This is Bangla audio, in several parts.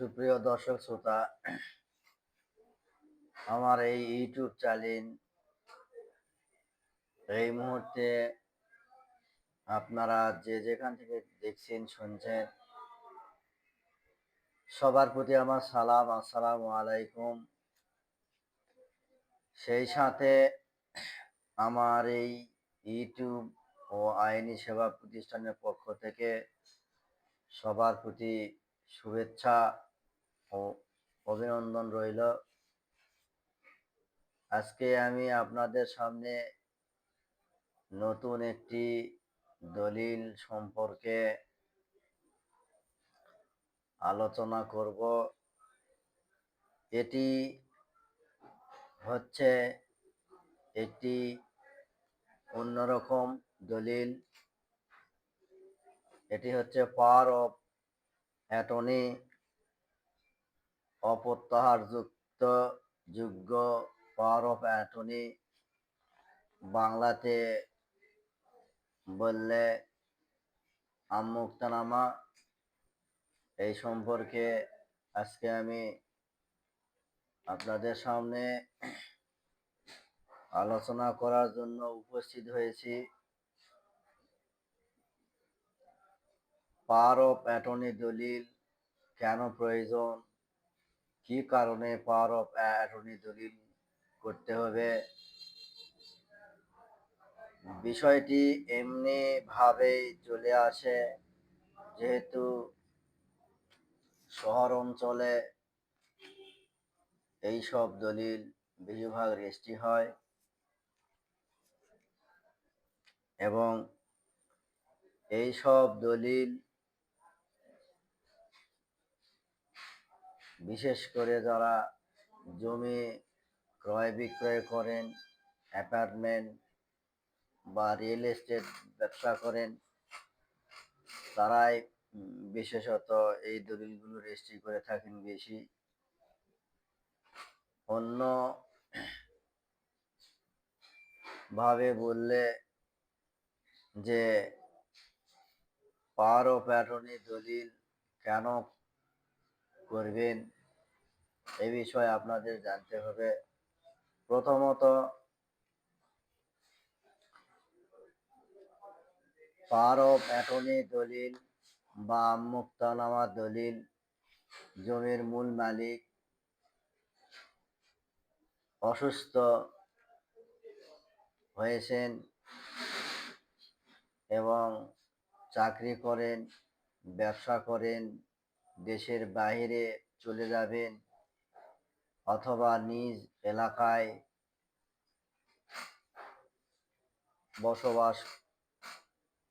সুপ্রিয় দর্শক শ্রোতা, আমার এই ইউটিউব চ্যানেল এই মুহূর্তে আপনারা যে যেখান থেকে দেখছেন, শুনছেন, সবার প্রতি আমার সালাম, আসসালামু আলাইকুম। সেই সাথে আমার এই ইউটিউব ও আইনি সেবা প্রতিষ্ঠানের পক্ষ থেকে সবার প্রতি শুভেচ্ছা অভিনন্দন রইল। আজকে আমি আপনাদের সামনে নতুন একটি দলিল সম্পর্কে আলোচনা করব। এটি হচ্ছে একটি অন্যরকম দলিল। এটি হচ্ছে পাওয়ার অফ অ্যাটর্নি অপ্রত্যাহারযুক্ত যোগ্য পাওয়ার অফ অ্যাটর্নি বাংলাতে বললে, আমুক্তনামা, এই সম্পর্কে আজকে আমি আপনাদের সামনে আলোচনা করার জন্য উপস্থিত হয়েছি। পাওয়ার অফ অ্যাটর্নি দলিল কেন প্রয়োজন? কি কারণে পাওয়ার অফ অ্যাটর্নি দলিল করতে হবে? বিষয়টি এমনি ভাবেই চলে আসে, যেহেতু শহর অঞ্চলে এই সব দলিল বেশিরভাগ রেজিস্ট্রি হয় এবং এই সব দলিল বিশেষ করে যারা জমি ক্রয় বিক্রয় করেন, অ্যাপার্টমেন্ট বা রিয়েল এস্টেট ব্যবসা করেন, তারাই বিশেষত এই দলিলগুলো রেজিস্ট্রি করে থাকেন বেশি। অন্য ভাবে বললে যে পাওয়ার অফ অ্যাটর্নি দলিল কেন করবেন। এ বিষয়ে আপনাদের জানতে হবে। প্রথমত পাওয়ার অফ দলিল বা মুক্তনামা দলিল, জমির মূল মালিক, অসুস্থ হয়েছেন এবং চাকরি করেন, ব্যবসা করেন দেশের বাইরে চলে যাবেন অথবা নিজ এলাকায় বসবাস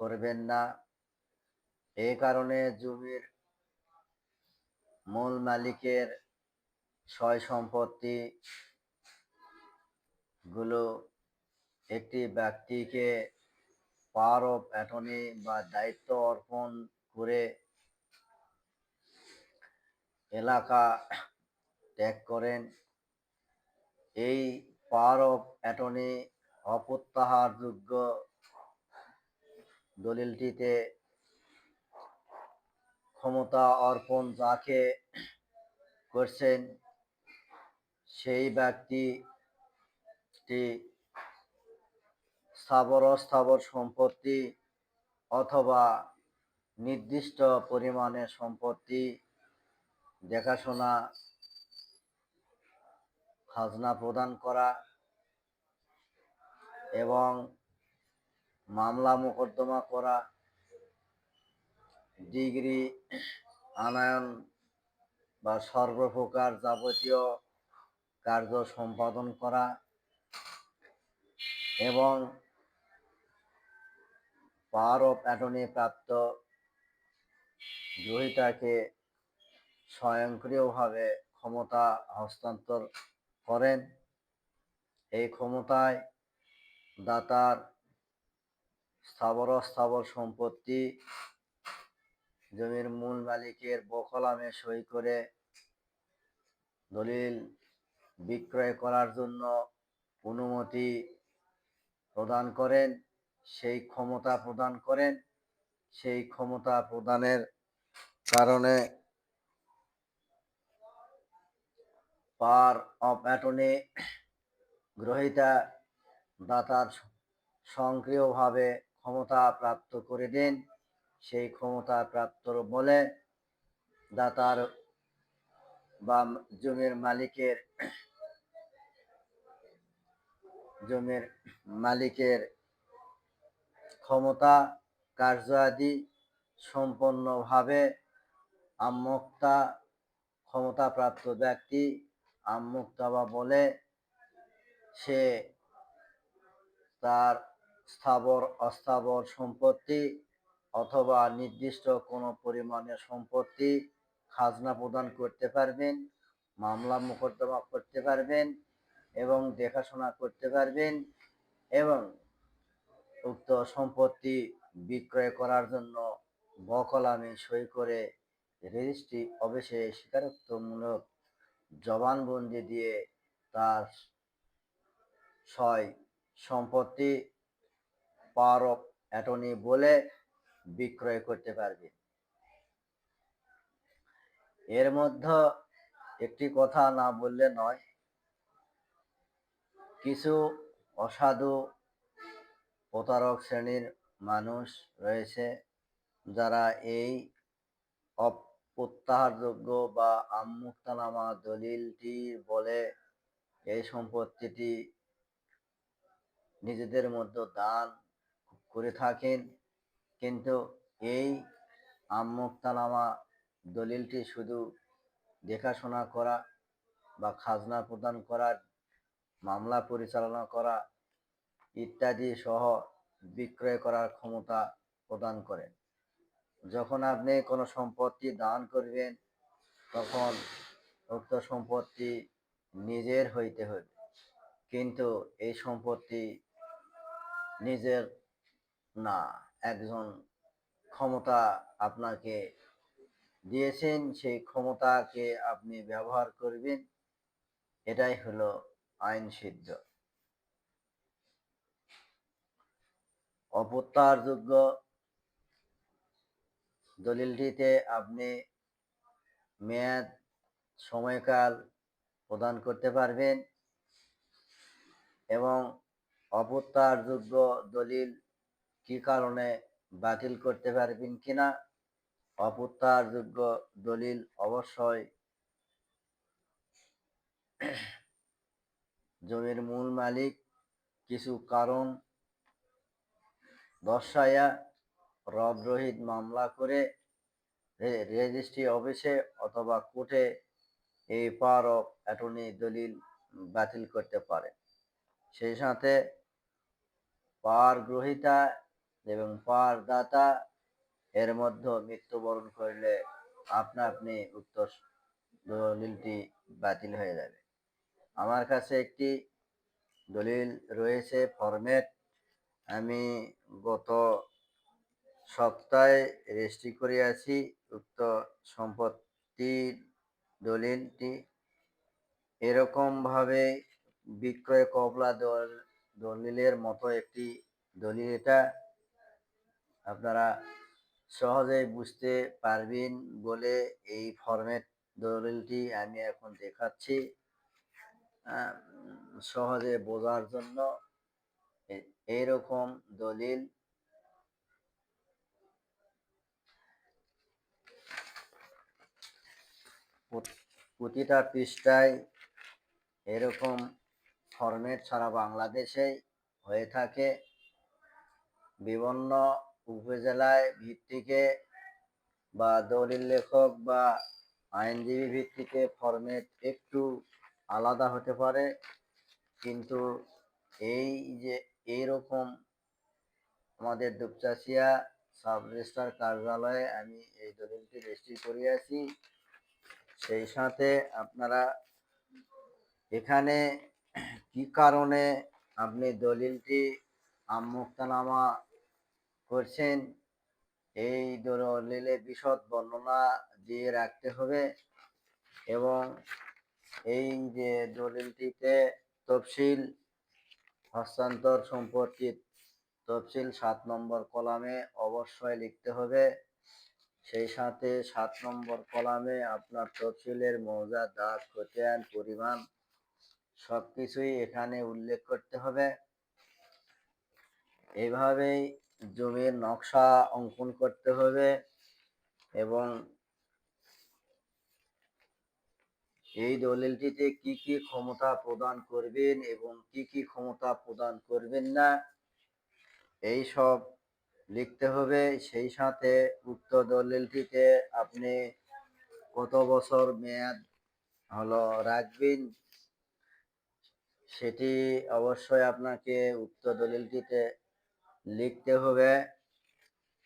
করবেন না। এই কারণে জমির মূল মালিকের সয় সম্পত্তি গুলো একটি ব্যক্তিকে পাওয়ার অফ অ্যাটর্নি বা দায়িত্ব অর্পণ করে এলাকা ত্যাগ করেন। এই পাওয়ার অফ অ্যাটর্নি অপ্রত্যাহারযোগ্য দলিলটিতে ক্ষমতা অর্পণ যাকে করছেন সেই ব্যক্তিটি স্থাবর অস্থাবর সম্পত্তি অথবা নির্দিষ্ট পরিমাণে সম্পত্তি দেখাশোনা, খাজনা প্রদান করা এবং মামলা মোকদ্দমা করা, ডিগ্রি, আনায়ন বা সর্বপ্রকার যাবতীয় কার্য সম্পাদন করা এবং পাওয়ার অফ অ্যাটর্নি প্রাপ্ত গ্রহীতাকে স্বয়ংক্রিয়ভাবে ক্ষমতা হস্তান্তর করেন। এই ক্ষমতায় দাতার স্থাবর স্থাবর সম্পত্তি, জমির মূল মালিকের বকলামে সই করে দলিল বিক্রয় করার জন্য অনুমতি প্রদান করেন, সেই ক্ষমতা প্রদান করেন। সেই ক্ষমতা প্রদানের কারণে পার অফ অ্যাটর্নি গ্রহিতা দাতার সক্রিয়ভাবে ক্ষমতা প্রাপ্ত করে দিন। সেই ক্ষমতা প্রাপ্ত বলে দাতার বা জমির মালিকের জমির মালিকের ক্ষমতা কার্যাদি সম্পন্নভাবে আমুক্তা ক্ষমতাপ্রাপ্ত ব্যক্তি আমুক্তা বা বলে, সে তার স্থাবর, অস্থাবর সম্পত্তি অথবা নির্দিষ্ট কোনো পরিমাণের সম্পত্তি খাজনা প্রদান করতে পারবেন, মামলা মোকদ্দমা করতে পারবেন এবং দেখাশোনা করতে পারবেন এবং উক্ত সম্পত্তি বিক্রয় করার জন্য বকলামে সই করে রেজিস্ট্রি অফিসে স্বীকারোক্তমূলক জবানবন্দি দিয়ে তার ছয় সম্পত্তি পাওয়ার অফ অ্যাটর্নি বলে বিক্রয় করতে পারবে। এর মধ্যে একটি কথা না বললে নয়, কিছু অসাধু প্রতারক শ্রেণির মানুষ রয়েছে যারা এই অপ্রত্যাহারযোগ্য বা আমুক্তানামা দলিলটি বলে এই সম্পত্তিটি নিজেদের মধ্যে দান করে থাকেন। কিন্তু এই আমুক্তানামা দলিলটি শুধু দেখাশোনা করা বা খাজনা প্রদান করার, মামলা পরিচালনা করা ইত্যাদি সহ বিক্রয় করার ক্ষমতা প্রদান করে যখন আপনি কোনো সম্পত্তি দান করবেন, তখন উক্ত সম্পত্তি নিজের হইতে হবে কিন্তু এই সম্পত্তি নিজের না, একজন ক্ষমতা আপনাকে দিয়েছেন, সেই ক্ষমতাকে আপনি ব্যবহার করবেন, এটাই হলো আইন সিদ্ধ। অপ্রত্যাহারযোগ্য দলিলটিতে আপনি মেয়াদ, সময়কাল প্রদান করতে পারবেন এবং অপ্রত্যাহারযোগ্য দলিল কি কারণে বাতিল করতে পারবেন কিনা অপ্রত্যাহারযোগ্য দলিল অবশ্যই জমির মূল মালিক, কিছু কারণ দর্শায়া রদরহিত মামলা করে রেজিস্ট্রি অফিসে অথবা কোর্টে এই পাওয়ার অফ অ্যাটর্নি দলিল বাতিল করতে পারে। সেই সাথে পাওয়ার গ্রহিতা এবং পাওয়ার দাতা এর মধ্যে মৃত্যুবরণ করলে আপনা আপনি উক্ত দলিলটি বাতিল হয়ে যাবে। আমার কাছে একটি দলিল রয়েছে, ফরম্যাট। আমি গত সপ্তাহে রেজিস্ট্রি করে আছি উক্ত সম্পত্তির দলিলটি। এরকমভাবে বিক্রয় কবলা দল, দলিলের মতো একটি দলিল এটা। আপনারা সহজেই বুঝতে পারবেন বলে এই ফরম্যাট দলিলটি আমি এখন দেখাচ্ছি। সহজে বোঝার জন্য এইরকম দলিল প্রতিটা পৃষ্ঠায় এরকম ফরম্যাট সারা বাংলাদেশেই হয়ে থাকে। বিভিন্ন উপজেলায় ভিত্তিকে বা দলিল লেখক বা আইনজীবী ভিত্তিকে ফরম্যাট একটু আলাদা হতে পারে। কিন্তু এই যে এইরকম আমাদের দুপচাচিয়া সাব রেজিস্ট্রার কার্যালয়ে আমি এই দলিলটি রেজিস্ট্রি করিয়াছি। সেই সাথে আপনারা এখানে কি কারণে আপনি দলিলটি আমুক্তানামা করছেন? এই দলিলে বিশদ বর্ণনা দিয়ে রাখতে হবে এবং এই যে দলিলটিতে তফসিল হস্তান্তর সম্পর্কিত তফসিল সাত নম্বর কলামে অবশ্যই লিখতে হবে। সেই সাথে সাত নম্বর কলামে আপনার তফসিলের মৌজা, দাগ, খতিয়ান, পরিমাণ সব কিছুই এখানে উল্লেখ করতে হবে। এইভাবেই জমির নকশা অঙ্কন করতে হবে এবং এই দলিলটিতে কি কি ক্ষমতা প্রদান করবেন এবং কি কি ক্ষমতা প্রদান করবেন না, এই সব লিখতে হবে। সেই সাথে উক্ত দলিলটিতে আপনি কত বছর মেয়াদ হলো রাখবেন, সেটি অবশ্যই আপনাকে উক্ত দলিলটিতে লিখতে হবে।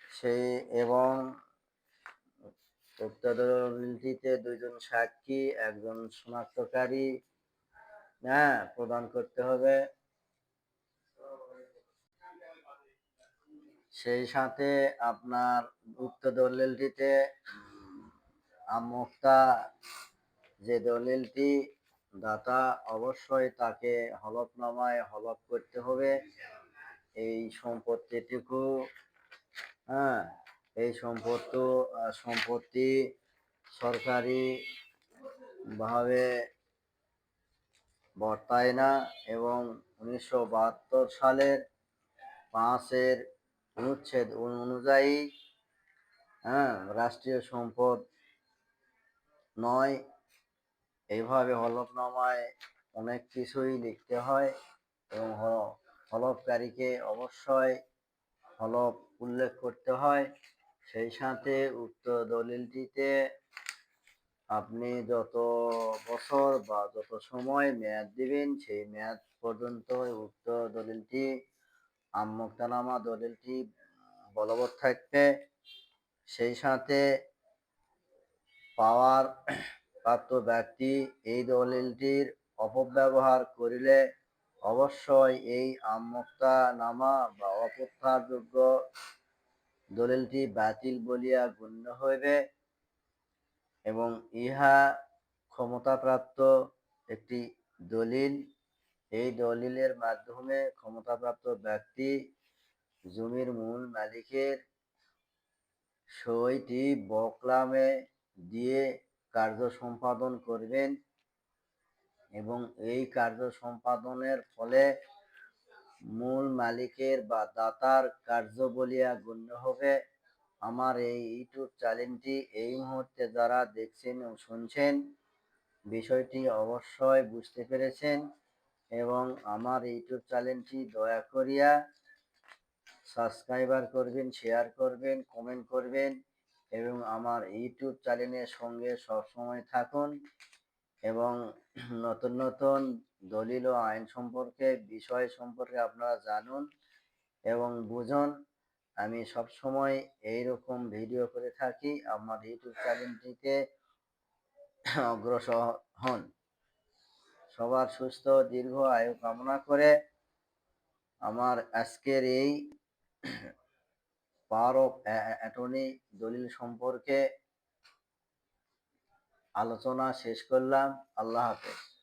সেই এবং উক্ত দলিলটিতে দুইজন সাক্ষী, একজন শনাক্তকারী হ্যাঁ প্রদান করতে হবে। সেই সাথে আপনার উক্ত দলিলটিতে আমোক্তা যে দলিলটি দাতা অবশ্যই তাকে হলফনামায় হলফ করতে হবে। এই সম্পত্তিটুকু হ্যাঁ এই সম্পত্তি সম্পত্তি সরকারি ভাবে বর্তায় না এবং উনিশশো বাহাত্তর সালের পাঁচের অনুচ্ছেদ অনুযায়ী হ্যাঁ রাষ্ট্রীয় সম্পদ নয়। এইভাবে হলফনামায় অনেক কিছুই লিখতে হয় এবং হলফকারীকে অবশ্যই হলফ উল্লেখ করতে হয়। সেই সাথে উক্ত দলিলটিতে আপনি যত বছর বা যত সময় মেয়াদ দিবেন, সেই মেয়াদ পর্যন্ত উক্ত দলিলটি আমোক্তানামা দলিলটি বলবৎ থাকবে সেই সাথে পাওয়ার প্রাপ্ত ব্যক্তি এই দলিলটির অপব্যবহার করিলে অবশ্যই এই আমোক্তা নামা বা অপ্রত্যাহারযোগ্য দলিলটি বাতিল বলিয়া গণ্য হইবে এবং ইহা ক্ষমতাপ্রাপ্ত একটি দলিল এই দলিলের মাধ্যমে ক্ষমতাপ্রাপ্ত ব্যক্তি জমির মূল মালিকের সইটি বকলামে দিয়ে কার্য সম্পাদন করবেন এবং এই কার্য সম্পাদনের ফলে মূল মালিকের বা দাতার কার্য বলিয়া গণ্য হবে। আমার এই ইউটিউব চ্যানেলটি এই মুহূর্তে যারা দেখছেন ও শুনছেন, বিষয়টি অবশ্যই বুঝতে পেরেছেন। এবং আমার ইউটিউব চ্যানেলটি দয়া করিয়া সাবস্ক্রাইবার করবেন শেয়ার করবেন কমেন্ট করবেন এবং আমার ইউটিউব চ্যানেলের সঙ্গে সবসময় থাকুন এবং নতুন নতুন দলিল ও আইন সম্পর্কে, বিষয় সম্পর্কে আপনারা জানুন এবং বুঝুন। আমি সব সময় এই রকম ভিডিও করে থাকি। আমার ইউটিউব চ্যানেলটিতে অগ্রসর হন। সবার সুস্থ দীর্ঘ আয়ু কামনা করে আমার আজকের এই পাওয়ার অফ অ্যাটর্নি দলিল সম্পর্কে আলোচনা শেষ করলাম। আল্লাহ হাফেজ।